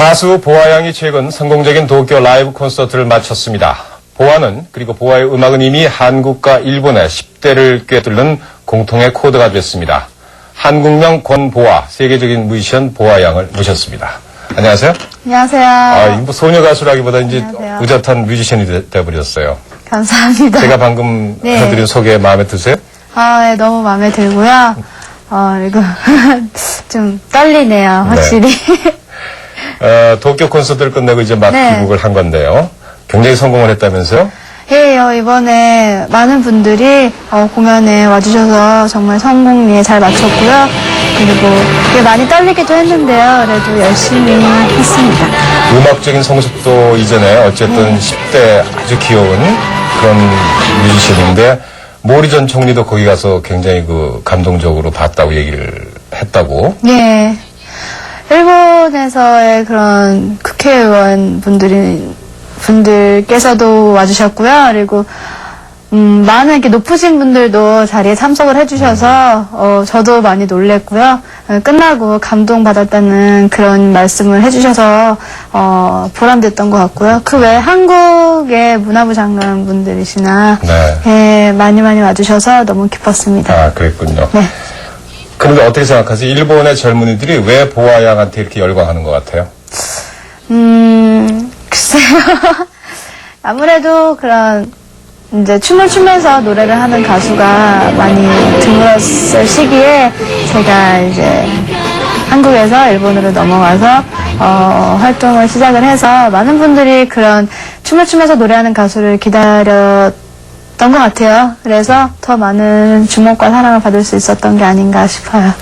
가수 보아양이 최근 성공적인 도쿄 라이브 콘서트를 마쳤습니다. 보아는 그리고 보아의 음악은 이미 한국과 일본의 10대를 꿰뚫는 공통의 코드가 됐습니다. 한국명 권보아, 세계적인 뮤지션 보아양을 모셨습니다. 안녕하세요. 안녕하세요. 아, 이뭐 소녀 가수라기보다 이제 안녕하세요. 의젓한 뮤지션이 되- 돼버렸어요. 감사합니다. 제가 방금 네. 해드린 소개 마음에 드세요? 아, 네, 너무 마음에 들고요. 어, 이거 좀 떨리네요, 확실히. 어, 도쿄 콘서트를 끝내고 이제 막 네. 귀국을 한 건데요. 굉장히 성공을 했다면서요? 예, 어, 이번에 많은 분들이 어, 공연에 와주셔서 정말 성공리에 잘 마쳤고요. 그리고 예, 많이 떨리기도 했는데요. 그래도 열심히 했습니다. 음악적인 성숙도 이전에 어쨌든 10대 아주 귀여운 그런 뮤지션인데 모리 전 총리도 거기 가서 굉장히 그 감동적으로 봤다고 얘기를 했다고. 예. 일본에서의 그런 국회의원 분들이, 분들께서도 와주셨고요. 그리고, 음, 많은 이렇게 높으신 분들도 자리에 참석을 해주셔서, 어, 저도 많이 놀랬고요. 어, 끝나고 감동받았다는 그런 말씀을 해주셔서, 어, 보람됐던 것 같고요. 그 외에 한국의 문화부 장관 분들이시나, 네. 예, 많이 많이 와주셔서 너무 기뻤습니다. 아, 그랬군요. 네. 그런데 어떻게 생각하세요? 일본의 젊은이들이 왜 보아 양한테 이렇게 열광하는 것 같아요? 음, 글쎄요. 아무래도 그런, 이제 춤을 추면서 노래를 하는 가수가 많이 드물었을 시기에 제가 이제 한국에서 일본으로 넘어가서 어, 활동을 시작을 해서 많은 분들이 그런 춤을 추면서 노래하는 가수를 기다렸던 것 같아요. 그래서 더 많은 주목과 사랑을 받을 수 있었던 게 아닌가 싶어요.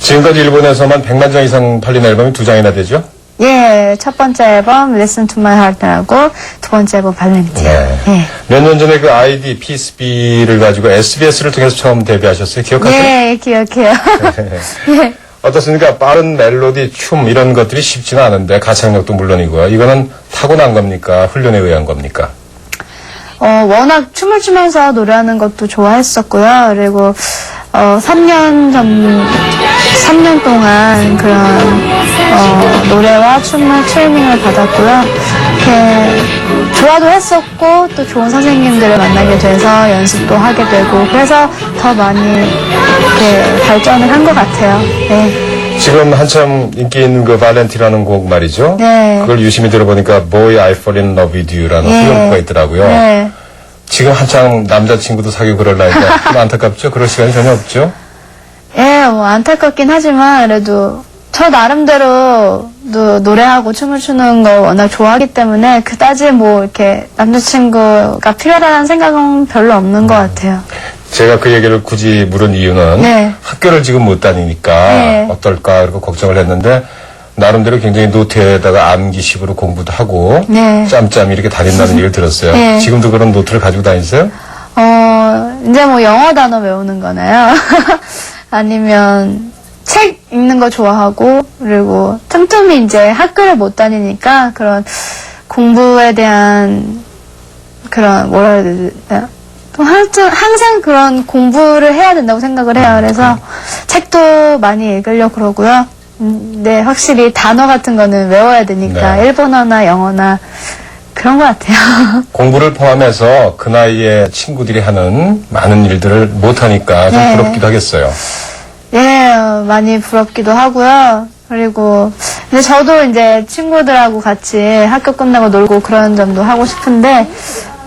지금까지 일본에서만 100만 장 이상 팔린 앨범이 두 장이나 되죠? 예, 첫 번째 앨범 Listen to My Heart라고 두 번째 앨범 발렌티아. 예. 몇 년 전에 그 아이디 피스비를 가지고 SBS를 통해서 처음 데뷔하셨어요. 기억하세요? 예, 기억해요. 예. 어떻습니까? 빠른 멜로디, 춤 이런 것들이 쉽지는 않은데 가창력도 물론이고요. 이거는 타고난 겁니까? 훈련에 의한 겁니까? 어, 워낙 춤을 추면서 노래하는 것도 좋아했었고요. 그리고, 어, 3년 전, 3년 동안 그런, 어, 노래와 춤을 트레이닝을 받았고요. 이렇게, 좋아도 했었고, 또 좋은 선생님들을 만나게 돼서 연습도 하게 되고, 그래서 더 많이, 이렇게 발전을 한 것 같아요. 네. 지금 한참 인기 있는 그 발렌티라는 곡 말이죠. 네. 그걸 유심히 들어보니까 Boy I Fall in Love with You라는 예. 후렴구가 있더라고요. 네. 지금 한창 남자친구도 사귀고 그럴 나이가 좀 안타깝죠? 그럴 시간이 전혀 없죠? 예, 뭐 안타깝긴 하지만 그래도 저 나름대로 또 노래하고 춤을 추는 걸 워낙 좋아하기 때문에 그다지 뭐 이렇게 남자친구가 필요하다는 생각은 별로 없는 것 같아요. 제가 그 얘기를 굳이 물은 이유는 네. 학교를 지금 못 다니니까 네. 어떨까 그렇게 걱정을 했는데 나름대로 굉장히 노트에다가 암기식으로 공부도 하고 네. 짬짬 이렇게 다닌다는 얘기를 들었어요. 네. 지금도 그런 노트를 가지고 다니세요? 어, 이제 뭐 영어 단어 외우는 거나요? 아니면 책 읽는 거 좋아하고 그리고 틈틈이 이제 학교를 못 다니니까 그런 공부에 대한 그런 뭐라 해야 되나 또 하여튼 항상 그런 공부를 해야 된다고 생각을 해요. 그래서 책도 많이 읽으려고 그러고요. 음, 네, 확실히 단어 같은 거는 외워야 되니까 네. 일본어나 영어나 그런 것 같아요. 공부를 포함해서 그 나이에 친구들이 하는 많은 일들을 못하니까 좀 네. 부럽기도 하겠어요. 예, 어, 많이 부럽기도 하고요. 그리고, 근데 저도 이제 친구들하고 같이 학교 끝나고 놀고 그런 점도 하고 싶은데,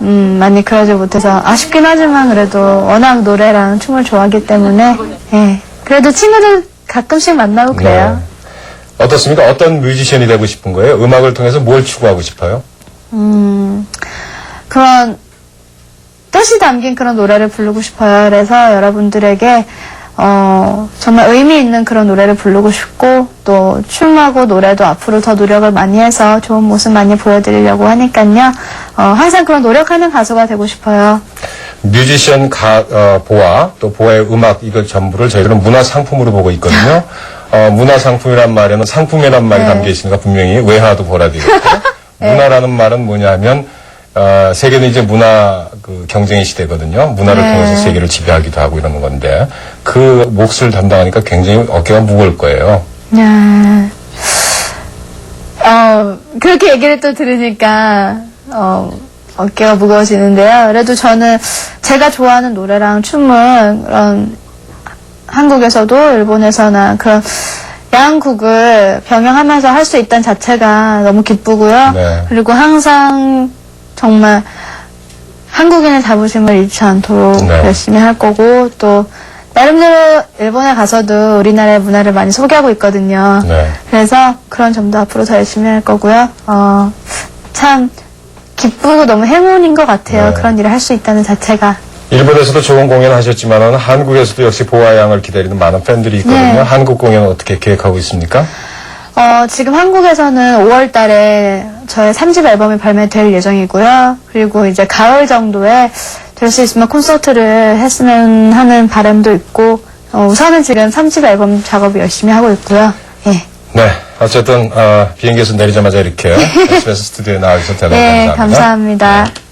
음, 많이 그러지 못해서 아쉽긴 하지만 그래도 워낙 노래랑 춤을 좋아하기 때문에, 예. 그래도 친구들 가끔씩 만나고 그래요. 네. 어떻습니까? 어떤 뮤지션이 되고 싶은 거예요? 음악을 통해서 뭘 추구하고 싶어요? 음, 그런 뜻이 담긴 그런 노래를 부르고 싶어요. 그래서 여러분들에게 어, 정말 의미 있는 그런 노래를 부르고 싶고 또 춤하고 노래도 앞으로 더 노력을 많이 해서 좋은 모습 많이 보여드리려고 하니까요. 어, 항상 그런 노력하는 가수가 되고 싶어요. 뮤지션 가, 어, 보아 또 보아의 음악 이것 전부를 저희들은 문화 상품으로 보고 있거든요. 어, 문화 상품이란 말에는 상품이란 말이 네. 담겨 있으니까 분명히 외화도 보라 되겠고 문화라는 말은 뭐냐면 어, 세계는 이제 문화 그 경쟁의 시대거든요. 문화를 네. 통해서 세계를 지배하기도 하고 이러는 건데 그 몫을 담당하니까 굉장히 어깨가 무거울 거예요. 야, 어, 그렇게 얘기를 또 들으니까, 어, 어깨가 무거워지는데요. 그래도 저는 제가 좋아하는 노래랑 춤은 그런 한국에서도 일본에서나 그런 양국을 병행하면서 할 수 있다는 자체가 너무 기쁘고요. 네. 그리고 항상 정말 한국인의 자부심을 잃지 않도록 네. 열심히 할 거고 또 나름대로 일본에 가서도 우리나라의 문화를 많이 소개하고 있거든요. 네. 그래서 그런 점도 앞으로 더 열심히 할 거고요. 어, 참 기쁘고 너무 행운인 것 같아요. 네. 그런 일을 할 수 있다는 자체가. 일본에서도 좋은 공연 하셨지만은 한국에서도 역시 보아 양을 기다리는 많은 팬들이 있거든요. 네. 한국 공연 어떻게 계획하고 있습니까? 어, 지금 한국에서는 5월 달에 저의 3집 앨범이 발매될 예정이고요. 그리고 이제 가을 정도에 될 수 있으면 콘서트를 했으면 하는 바람도 있고, 어, 우선은 지금 3집 앨범 작업을 열심히 하고 있고요. 예. 네. 어쨌든 어, 비행기에서 내리자마자 이렇게 SBS 스튜디오에 나와주셔서 대단히 네, 감사합니다. 감사합니다.